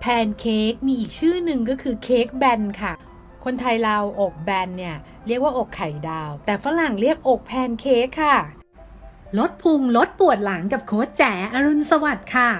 แพนเค้กมีอีกชื่อหนึ่งก็คือเค้กแบนค่ะ คนไทยเราอกแบนเนี่ยเรียกว่าอกไข่ดาว แต่ฝรั่งเรียกอกแพนเค้กค่ะ ลดพุงลดปวดหลังกับโค้ชแจ๋อรุณสวัสดิ์ค่ะ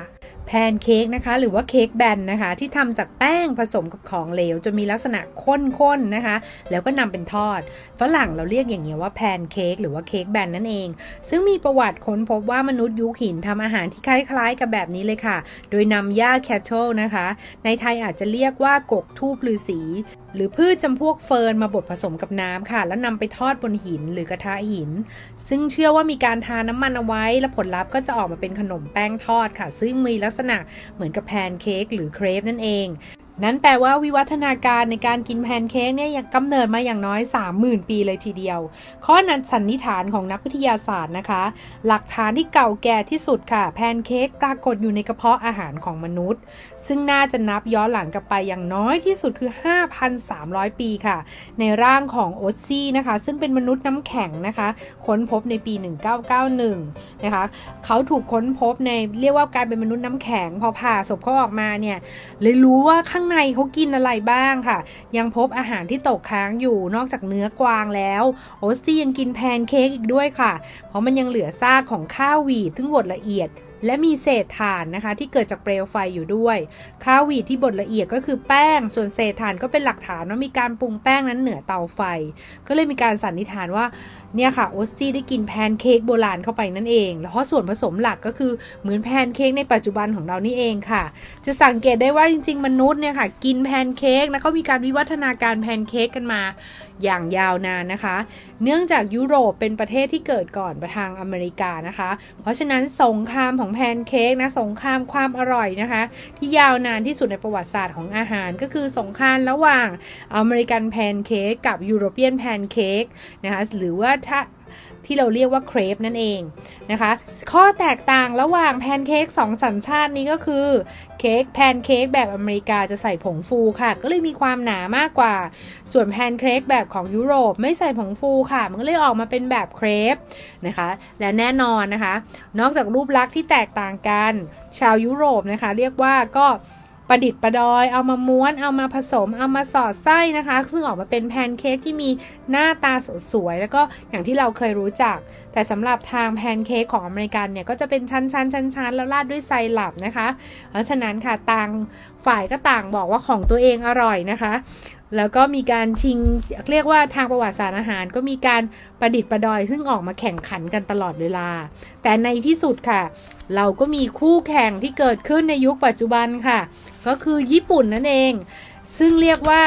แพนเค้กนะคะ หรือว่าเค้กแบนนะคะ ที่ทำจากแป้งผสมกับของเหลวจนมีลักษณะข้นๆนะคะ แล้วก็นำเป็นทอดฝรั่งเราเรียกอย่างเงี้ยว่าแพนเค้กหรือว่าเค้กแบนนั่นเอง ซึ่งมีประวัติค้นพบว่ามนุษย์ยุคหินทำอาหารที่คล้ายๆ กับแบบนี้เลยค่ะ โดยนำหญ้าแคทเทิลนะคะ ในไทยอาจจะเรียกว่ากกทูบฤาษี หรือพืชจำพวกเฟิร์นมาบดผสมกับน้ำค่ะ แล้วนำไปทอดบนหินหรือกระทะหิน ซึ่งเชื่อว่ามีการทาน้ำมันเอาไว้ และผลลัพธ์ก็จะออกมาเป็นขนมแป้งทอดค่ะ ซึ่งมีลักษณะเหมือนกับแพนเค้กหรือเครปนั่นเอง นั้นแปลว่าวิวัฒนาการในการกินแพนเค้กเนี่ยยังกำเนิดมาอย่างน้อย 30,000 ปีเลยทีเดียว ข้อนั้นสันนิษฐานของนักวิทยาศาสตร์นะคะ หลักฐานที่เก่าแก่ที่สุดค่ะ แพนเค้กปรากฏอยู่ในกระเพาะอาหารของมนุษย์ ซึ่งน่าจะนับย้อนหลังกลับไปอย่างน้อยที่สุดคือ 5,300 ปีค่ะ ในร่างของโอซซี่นะคะ ซึ่งเป็นมนุษย์น้ำแข็งนะคะ ค้นพบในปี 1991 นะคะ เขาถูกค้นพบในเรียกว่าการเป็นมนุษย์น้ำแข็งพอผ่าศพเขาออกมาเนี่ยเลยรู้ว่าข้างในเขากินอะไรบ้างค่ะ ยังพบอาหารที่ตกค้างอยู่นอกจากเนื้อกวางแล้ว โอซซี่ยังกินแพนเค้กอีกด้วยค่ะ เพราะมันยังเหลือซากของข้าวหวีดซึ่งบดละเอียดและมีเศษถ่านนะคะ ที่เกิดจากเปลวไฟอยู่ด้วย ข้าวหวีดที่บดละเอียดก็คือแป้ง ส่วนเศษถ่านก็เป็นหลักฐานว่ามีการปรุงแป้งนั้นเหนือเตาไฟ ก็เลยมีการสันนิษฐานว่า เนี่ยค่ะโอซซี่ได้กินแพนเค้กโบราณเข้าไปนั่นเอง แล้วเพราะส่วนผสมหลักก็คือเหมือนแพนเค้กในปัจจุบันของเรานี่เองค่ะ จะสังเกตได้ว่าจริง ๆ มนุษย์เนี่ยค่ะ กินแพนเค้กแล้วก็มีการวิวัฒนาการแพนเค้กกันมาอย่างยาวนานนะคะ เนื่องจากยุโรปเป็นประเทศที่เกิดก่อนประทางอเมริกานะคะ เพราะฉะนั้นสงครามของแพนเค้กนะสงครามความอร่อยนะคะ ที่ยาวนานที่สุดในประวัติศาสตร์ของอาหาร ก็คือสงครามระหว่างอเมริกันแพนเค้กกับยุโรเปียนแพนเค้กนะคะหรือว่าถ้าที่เราเรียกว่าเครปนั่นเองนะคะ ข้อแตกต่างระหว่างแพนเค้กสองสัญชาตินี้ก็คือเค้กแพนเค้กแบบอเมริกาจะใส่ผงฟูค่ะ ก็เลยมีความหนามากกว่า ส่วนแพนเค้กแบบของยุโรปไม่ใส่ผงฟูค่ะ มันก็เลยออกมาเป็นแบบเครปนะคะ และแน่นอนนะคะ นอกจากรูปลักษณ์ที่แตกต่างกัน ชาวยุโรปนะคะ เรียกว่าก็ ประดิษฐ์ประดอย เอามาม้วน เอามาผสม เอามาสอดไส้นะคะ ซึ่งออกมาเป็นแพนเค้กที่มีหน้าตาสวยๆ แล้วก็อย่างที่เราเคยรู้จัก แต่สำหรับทางแพนเค้กของอเมริกันเนี่ยก็จะเป็นชั้นๆชั้นๆแล้วราดด้วยไซรัปนะคะ เพราะฉะนั้นค่ะต่างฝ่ายก็ต่างบอกว่าของตัวเองอร่อยนะคะแล้วก็มีการชิงเรียกว่าทางประวัติศาสตร์อาหาร ก็มีการประดิษฐ์ประดอย ซึ่งออกมาแข่งขันกันตลอดเวลา แต่ในที่สุดค่ะ เราก็มีคู่แข่งที่เกิดขึ้นในยุคปัจจุบันค่ะ ก็คือญี่ปุ่นนั่นเอง ซึ่งเรียกว่า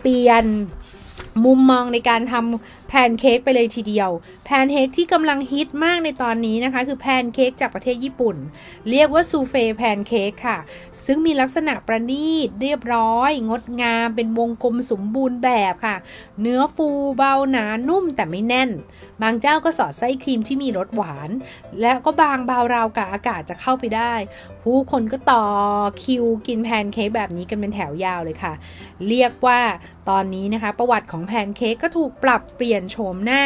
เปลี่ยนมุมมองในการทำแพนเค้กไปเลยทีเดียว แพนเค้กที่กำลังฮิตมากในตอนนี้นะคะ คือแพนเค้กจากประเทศญี่ปุ่น เรียกว่าซูเฟ่แพนเค้กค่ะ ซึ่งมีลักษณะประณีตเรียบร้อย งดงาม เป็นวงกลมสมบูรณ์แบบค่ะ เนื้อฟูเบาหนานุ่มแต่ไม่แน่น บางเจ้าก็สอดไส้ครีมที่มีรสหวาน แล้วก็บางเบาราวกับอากาศจะเข้าไปได้ ผู้คนก็ต่อคิวกินแพนเค้กแบบนี้กันเป็นแถวยาวเลยค่ะ เรียกว่าตอนนี้นะคะ ประวัติของแพนเค้กก็ถูกปรับเปลี่ยนยนโฉมหน้า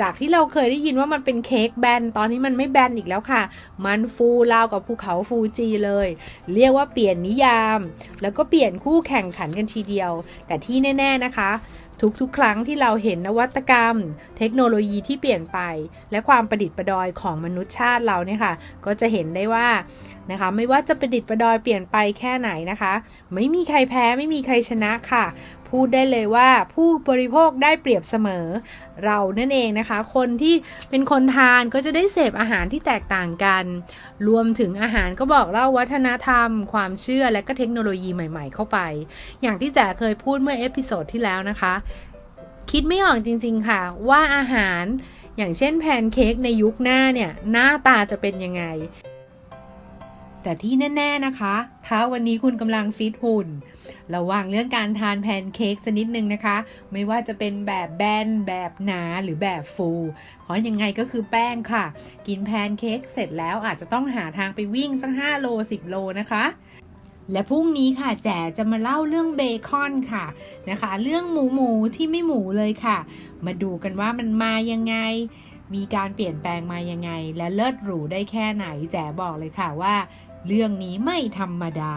จากที่เราเคยได้ยินว่ามันเป็นเค้กแบน ตอนนี้มันไม่แบนอีกแล้วค่ะ มันฟูราวกับภูเขาฟูจีเลย เรียกว่าเปลี่ยนนิยาม แล้วก็เปลี่ยนคู่แข่งขันกันทีเดียว แต่ที่แน่ ๆนะคะทุกๆ ครั้งที่เราเห็นนวัตกรรม เทคโนโลยีที่เปลี่ยนไป และความประดิษฐ์ประดอยของมนุษยชาติเราเนี่ยค่ะ ก็จะเห็นได้ว่า นะคะ ไม่ว่าจะประดิษฐ์ประดอยเปลี่ยนไปแค่ไหนนะคะ ไม่มีใครแพ้ไม่มีใครชนะค่ะ พูดได้เลยว่าผู้บริโภคได้เปรียบเสมอ เรานั่นเองนะคะ คนที่เป็นคนทานก็จะได้เสพอาหารที่แตกต่างกัน รวมถึงอาหารก็บอกเล่าวัฒนธรรม ความเชื่อและก็เทคโนโลยีใหม่ ๆ เข้าไป อย่างที่แจ๋เคยพูดเมื่อเอพิโซดที่แล้วนะคะ คิดไม่ออกจริง ๆ ค่ะ ว่าอาหารอย่างเช่นแพนเค้กในยุคหน้าเนี่ย หน้าตาจะเป็นยังไง แต่ที่แน่ ๆนะคะ ถ้าวันนี้คุณกำลังฟิตหุ่น ระวังเรื่องการทานแพนเค้กสักนิดนึงนะคะ ไม่ว่าจะเป็นแบบแบน แบบหนา หรือแบบฟู เพราะยังไงก็คือแป้งค่ะ กินแพนเค้กเสร็จแล้วอาจจะต้องหาทางไปวิ่งสัก5โล 10 โลนะคะและพรุ่งนี้ค่ะแจ๋จะมาเล่าเรื่องเบคอนค่ะนะคะ เรื่องหมูหมูที่ไม่หมูเลยค่ะ มาดูกันว่ามันมายังไง มีการเปลี่ยนแปลงมายังไง และเลิศหรูได้แค่ไหน แจ๋บอกเลยค่ะว่า เรื่องนี้ไม่ธรรมดา